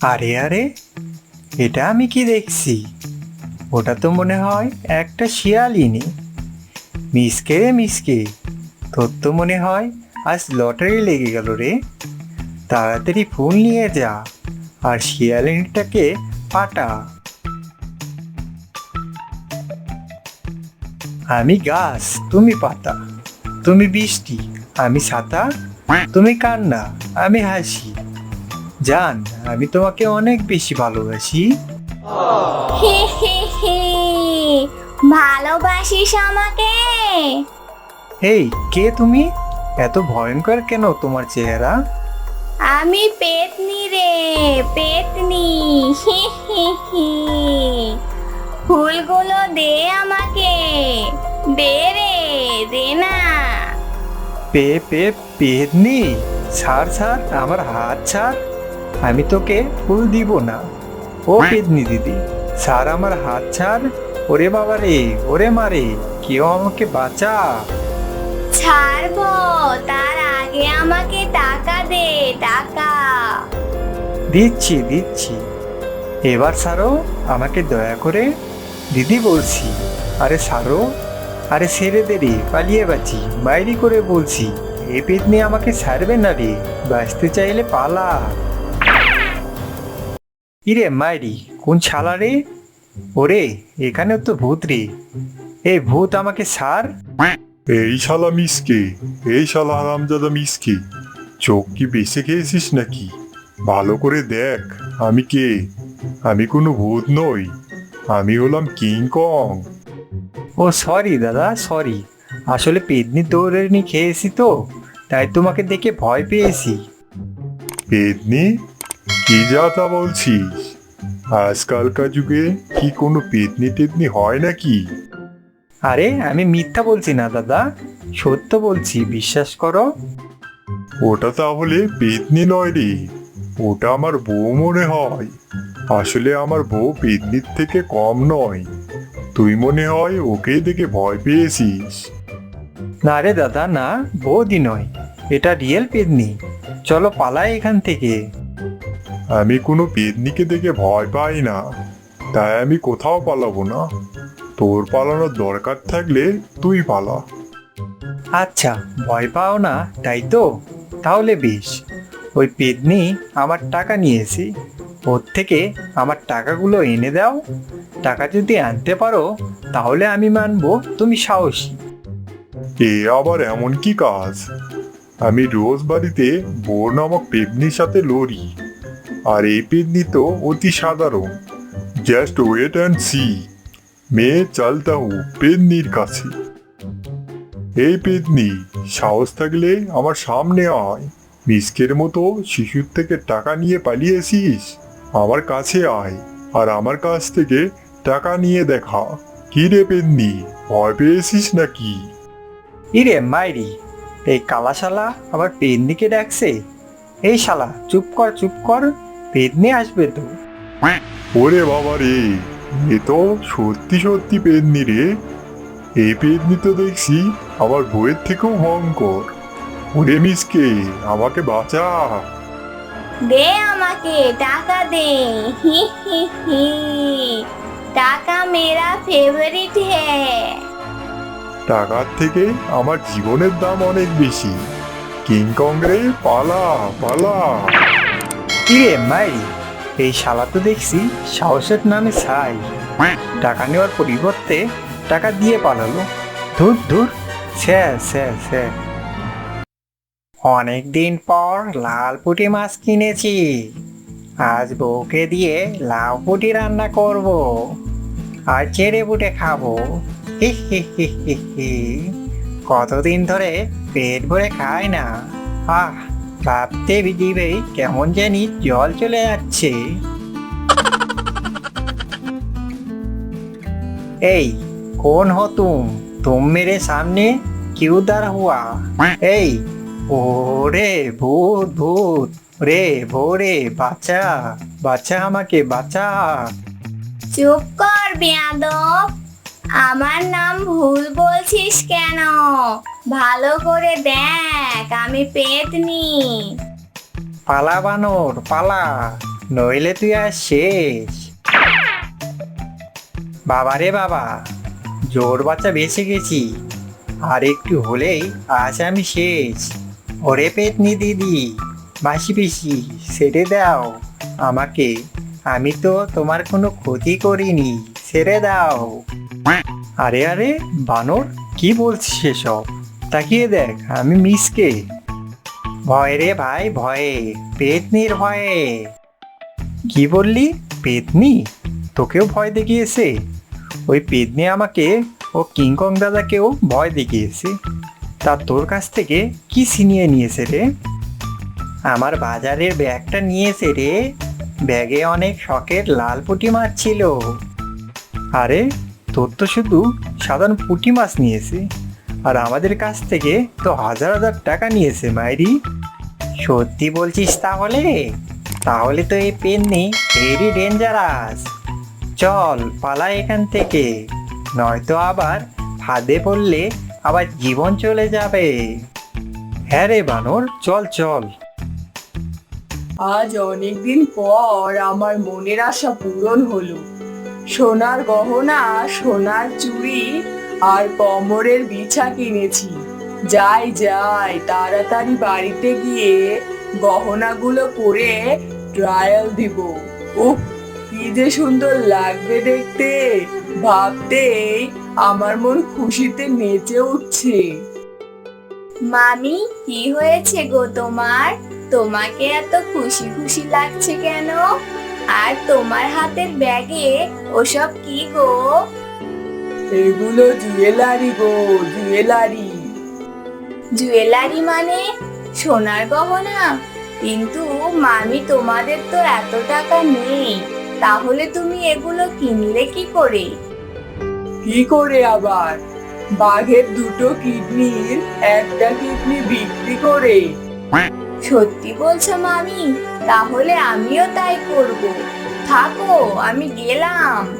আরে আরে, এটা আমি কি দেখছি? ওটা তো মনে হয় একটা শিয়ালিনী। মিসকে রে মিসকে, তোর তো মনে হয় আজ লটারি লেগে গেল রে। তাড়াতাড়ি ফুল নিয়ে যা, আর শিয়ালিনীটাকে পাটা আমি গাছ, তুমি পাতা, তুমি বৃষ্টি, আমি ছাতা তুমি কান্না, আমি হাসি। জান আমি তোমাকে অনেক বেশি ভালোবাসি। হে হে হে ভালোবাসিস আমাকে? এই কে তুমি? এত ভয়ঙ্কর কেন তোমার চেহারা? আমি পেতনি রে পেতনি। হে হে হে। ফুলগুলো দে আমাকে। দে রে দে না। পে পে পেদনি ছাড় ছাড় আমার হাত ছাড়। আমি তোকে ফুল দিব না। ও পেদনি দিদি ছাড় আমার হাত ছাড়। ওরে বাবা রে ওরে মারে কেউ আমাকে বাঁচা। ছাড়বো তার আগে আমাকে টাকা দে টাকা। দিচ্ছি দিচ্ছি। এবার সারো আমাকে দয়া করে। দিদি বলছি আরে সারো আরে ছেড়ে দে রে পালিয়ে বাঁচি বাইরে করে বলছি। এ পেতনি আমাকে ছাড়বে না রে বাঁচতে চাইলে পালা। ইরে মাইরি কোন ছালা রে? ওরে এখানে তো ভূত রে। এই ভূত আমাকে ছাড় এই শালা মিসকে এই শালা হারামজাদা মিসকে চোখ কি বেঁচে খেয়েছিস নাকি? ভালো করে দেখ আমি কে? আমি কোনো ভূত নই আমি হলাম কিং কং। ও সরি দাদা সরি। আসলে পেদনি দৌড়ানি খেয়েছি তো তাই তোমাকে দেখে ভয় পেয়েছি। পেদনি কি যা তা বলছিস? আজকালকার যুগে কি কোনো পেতনি টেদনি হয় নাকি? আরে আমি মিথ্যা বলছি না দাদা। সত্য বলছি বিশ্বাস করো। ওটা তাহলে পেতনি নয় রে। ওটা আমার বউ মনে হয়। আসলে আমার বউ পেদনির থেকে কম নয়। তুই মনে হয় ওকে দেখে ভয় পেয়েছিস। না রে দাদা না বৌদি নয়। এটা রিয়েল পেদনি চলো পালাই এখান থেকে। আমি কোনো পেদনিকে দেখে ভয় পাই না। তাই আমি কোথাও পালাবো না। তোর পালানোর দরকার থাকলে তুই পালা। আচ্ছা ভয় পাও না তাই তো? তাহলে বেশ। ওই পেদনি আমার টাকা নিয়েছি। ওর থেকে আমার টাকাগুলো এনে দাও। টাকা যদি আনতে পারো তাহলে আমি মানবো তুমি সাহসী। এ আবার এমন কি কাজ? আমি রোজ বাড়িতে বোর নামক পেদনির সাথে লড়ি। আর এই পেদনি তো অতি সাধারণ। জাস্ট ওয়েট অ্যান্ড সি মেয়ে চালতা হু পেদনির কাছে। এই পেদনি সাহস থাকলে আমার সামনে আয়। মিসকের মতো শিশুর থেকে টাকা নিয়ে পালিয়েছিস? আমার কাছে আয়। আর আমার কাছ থেকে টাকা নিয়ে দেখা। কি রে পেদনি ভয় পেয়েছিস নাকি? ইরে মাইরি, এই কালা শালা আবার পেদনিকে ডাকছে। এই শালা, চুপ কর চুপ কর। পেদনি আসবে তো। ওরে বাবা রে এ তো সত্যি সত্যি পেদনি রে। এই পেদনি তো দেখছি আমার বইয়ের থেকেও ভয়ঙ্কর। ওরে মিসকে আমাকে বাঁচা। দে আমাকে টাকা দে। হি হি হি। টাকা মেরা ফেভারিট হ্যায়। টাকার থেকে আমার জীবনের দাম অনেক বেশি। কিং কং রে পালা পালা। ইরে মাইরি এই শালা তো দেখছি সাহসের নামে ছাই। টাকা নেওয়ার পরিবর্তে টাকা দিয়ে পালালো। ধুর ধুর। অনেক দিন পর লাল পুঁটি মাছ কিনেছি। আজ বউকে দিয়ে লাউ পুঁটি রান্না করব আর চেড়ে বুটে খাব। কতদিন ধরে পেট ভরে খায় না। আহ। ভাবতে দিবে কেমন জানি জল চলে যাচ্ছে। এই, কোন হো তুম? তুম মেরে সামনে কিউদার হুয়া? এই, ওরে ভূত ভূত, রে ভোরে বাচ্চা বাচ্চা আমাকে বাঁচা। চুপ কর বেয়াদব। আমার নাম ভুল বলছিস কেন? ভালো করে দেখ, আমি পেতনি। পালা বানর, পালা, নইলে তুই আর শেষ। বাবা রে বাবা, জোর বাচ্চা বেঁচে গেছি। আর একটু হলেই আজ আমি শেষ। ওরে পেতনি দিদি, মাসি পিসি ছেড়ে দাও। আমাকে, আমি তো তোমার কোনো ক্ষতি করিনি ছেড়ে দাও। আরে আরে, বানর, কি বলছিস সেসব তাকিয়ে দেখ, আমি মিসকে ভয় রে ভাই, ভয়ে, পেতনির ভয়ে। কি বললি? পেতনি? তোকেও ভয় দেখিয়েছে? ওই পেতনি আমাকে, ও কিংকং দাদাকেও ভয় দেখিয়েছে। তা তোর কাছ থেকে কি ছিনিয়ে নিয়েছে রে? আমার বাজারের ব্যাগটা নিয়েছে রে। ব্যাগে অনেক শখের লাল পুটি মাছ ছিল আরে তোর তো শুধু সাধারণ পুঁটি মাছ নিয়েছে। আর আমাদের কাছ থেকে তো হাজার হাজার টাকা নিয়েছে, মাইরি। সত্যি বলছিস তাহলে? তাহলে তো এই পেন পেননি ভেরি ডেঞ্জারাস চল, পালা এখান থেকে। নয়তো আবার ফাঁদে পড়লে আবার জীবন চলে যাবে। হ্যাঁ রে বানর, চল চল। আজ অনেকদিন পর আমার মনের আশা পূরণ হলো। সোনার গহনা, সোনার চুড়ি আর কমরের বিছা কিনেছি। যাই যাই, তাড়াতাড়ি বাড়িতে গিয়ে গহনাগুলো পরে ট্রায়াল দিব। উফ, কি যে সুন্দর লাগবে দেখতে। ভাবতেই আমার মন খুশিতে নেচে উঠছে। মামি, কি হয়েছে গো তোমার? তোমাকে এত খুশি খুশি লাগছে কেন? আর তোমার হাতের ব্যাগে ওসব কি গো? এগুলো জুয়েলারি গো জুয়েলারি। জুয়েলারি মানে সোনার গহনা। কিন্তু মামি তোমাদের তো এত টাকা নেই। তাহলে তুমি এগুলো কিনলে কি করে? কি করে আবার? বাঘের দুটো কিডনির একটা কিডনি বিক্রি করে। সত্যি বলছো মামি তাহলে আমিও তাই করব। থাকো, আমি গেলাম।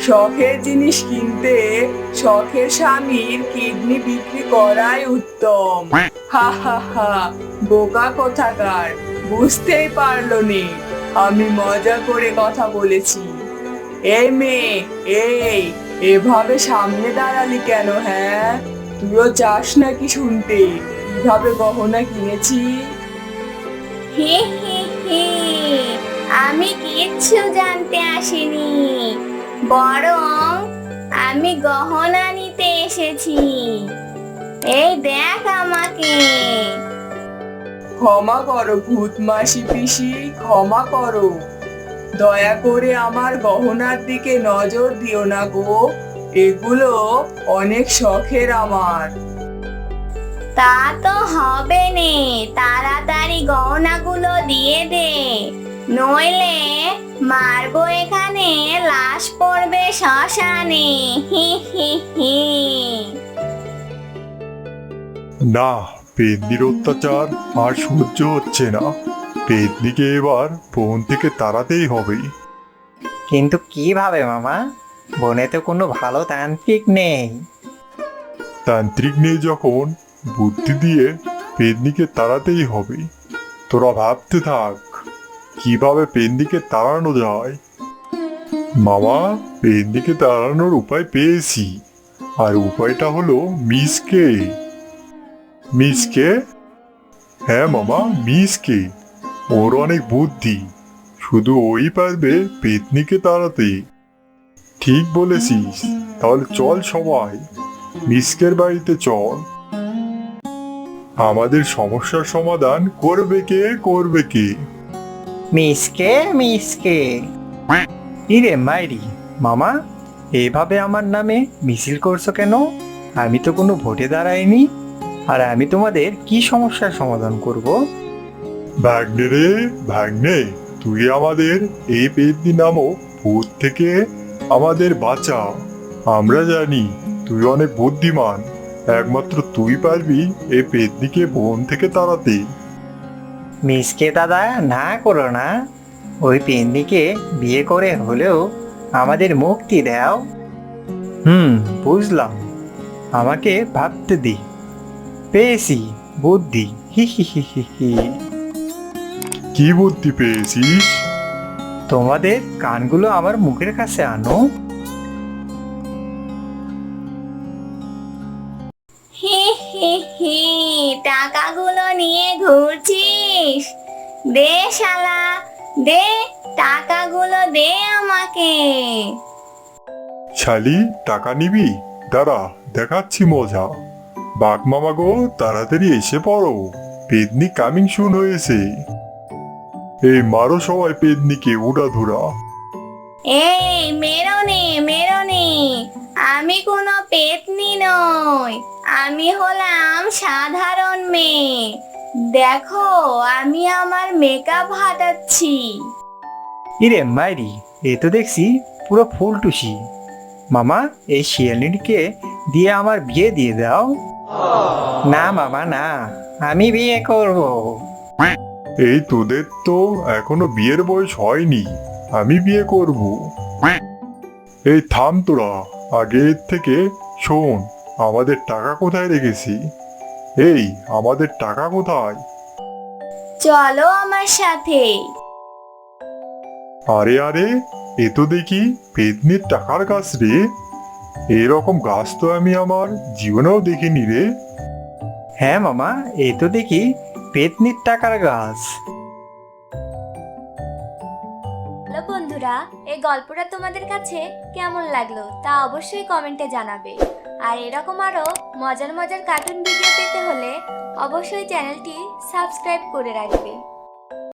শখের জিনিস কিনতে শখের স্বামীর কিডনি বিক্রি করাই উত্তম। হা হা হা, বোকা কোথাকার, বুঝতেই পারল নে। আমি মজা করে কথা বলেছি। এই মেয়ে, এই, এভাবে সামনে দাঁড়ালি কেন হ্যাঁ? তুইও চাস নাকি শুনতে? কীভাবে গহনা কিনেছি? হে হে হে আমি কিচ্ছু জানতে আসিনি। বরং আমি গহনা নিতে এসেছি। এই দেখ আমাকে। ক্ষমা করো ভূত মাসি পিসি ক্ষমা করো। দয়া করে আমার গহনার দিকে নজর দিও না গো। এগুলো অনেক শখের আমার। তা তো হবে নে তাড়াতাড়ি গহনাগুলো দিয়ে দে। নইলে মারবো এখানে লাশ পড়বে শ্মশানে হি হি হি। না পেতনির অত্যাচার আর সহ্য হচ্ছে না। পেতনিকে এবার বোন থেকে তাড়াতেই হবে। কিন্তু কীভাবে মামা? বনে তো কোনো ভালো তান্ত্রিক নেই। তান্ত্রিক নেই যখন, বুদ্ধি দিয়ে পেতনিকে তাড়াতেই হবে। তোরা ভাবতে থাক, কীভাবে পেন্দিকে তাড়ানো যায়। মামা, পেন্দিকে তাড়ানোর উপায় পেয়েছি। আর উপায়টা হলো মিসকে। মিসকে? হ্যাঁ মামা, মিসকে। ওর অনেক বুদ্ধি। শুধু ওই পারবে পেতনিকে তাড়াতে। ঠিক বলেছিস। তাহলে চল সবাই। মিসকের বাড়িতে চল। আমাদের সমস্যার সমাধান করবে কে করবে কে? মিসকে মিসকে। ইরে মাইরি মামা এভাবে আমার নামে মিছিল করছ কেন? আমি তো কোনো ভোটে দাঁড়াইনি। আর আমি তোমাদের কি সমস্যার সমাধান করব? ভাগ্নে রে ভাগ্নে তুই আমাদের এই পেতনি নামক ভূত থেকে আমাদের বাঁচা আমরা জানি তুই অনেক বুদ্ধিমান। একমাত্র তুই পারবি এই পেতনিকে বন থেকে তাড়াতে। মিসকে দাদা না করো না। ওই পেন্দিকে বিয়ে করে হলেও আমাদের মুক্তি দাও। হুম বুঝলাম। আমাকে ভাবতে দি। পেয়েছি বুদ্ধি। হি হি হি হি হি। কি বুদ্ধি পেয়েছিস? তোমাদের কানগুলো আমার মুখের কাছে আনো। হি হি হি টাকাগুলো নিয়ে ঘুরছিস। দে শালা দে টাকাগুলো দে আমাকে। শালি টাকা নিবি? দাঁড়া দেখাচ্ছি মজা। বাঘ মামা গো তাড়াতাড়ি এসে পড়ো। পেদনি কামিং শুন হয়েছে। এই মারো সবাই পেদনিকে উড়াধুরা এই মেরনে মেরনে আমি কোনো পেতনি নই। আমি হলাম সাধারণ মেয়ে। দেখো আমি আমার মেকআপ হাটাচ্ছি। ইরে মাইরি এ তো দেখছি পুরো ফুল টুসি মামা এই শিয়ালিনীকে দিয়ে আমার বিয়ে দিয়ে দাও। না মামা না আমি বিয়ে করব। এই তোদের তো এখনও বিয়ের বয়স হয়নি আমি বিয়ে করব। এই থাম তোরা আগে থেকে শোন আমাদের টাকা কোথায় রেখেছি? এই আমাদের টাকা কোথায়? চলো আমার সাথে। আরে আরে এ তো দেখি পেতনির টাকার গাছ রে। এরকম গাছ তো আমি আমার জীবনেও দেখিনি রে। হ্যাঁ মামা এ তো দেখি পেতনির টাকার গাছ। হ্যালো বন্ধুরা, এই গল্পটা তোমাদের কাছে কেমন লাগল তা অবশ্যই কমেন্টে জানাবে। আর এরকম আরও মজার মজার কার্টুন ভিডিও পেতে হলে অবশ্যই চ্যানেলটি সাবস্ক্রাইব করে রাখবে।